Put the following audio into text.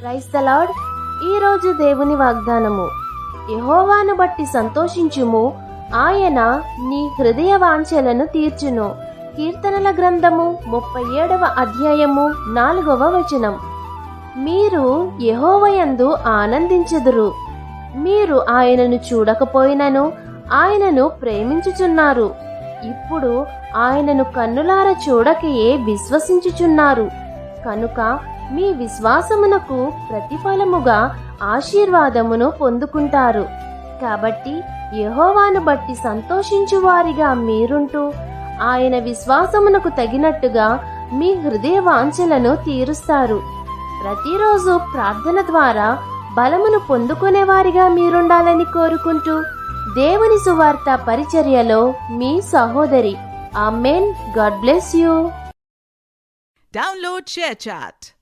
క్రైస్తలాడ్ ఈరోజు దేవుని వాగ్దానము. యహోవాను బట్టి సంతోషించుము. ఆయన నీ హృదయ వాంఛలను తీర్చును. కీర్తనల గ్రంథము ముప్పై ఏడవ అధ్యాయము నాలుగవ వచనం. మీరు యహోవయందు ఆనందించదురు. మీరు ఆయనను చూడకపోయినను ఆయనను ప్రేమించుచున్నారు. ఇప్పుడు ఆయనను కన్నులార చూడకయే విశ్వసించుచున్నారు. కనుక మీ విశ్వాసమునకు ప్రతిఫలముగా ఆశీర్వాదమును పొందుకుంటారు. కాబట్టి యహోవాను బట్టి సంతోషించువారిగా మీరుంటూ ఆయన విశ్వాసమునకు తగినట్టుగా మీ హృదయ వాంఛలను తీరుస్తారు. ప్రతిరోజు ప్రార్థన ద్వారా బలమును పొందుకునేవారిగా మీరుండాలని కోరుకుంటూ దేవుని సువార్త పరిచర్యలో మీ సహోదరి. Amen. God bless you. Download chat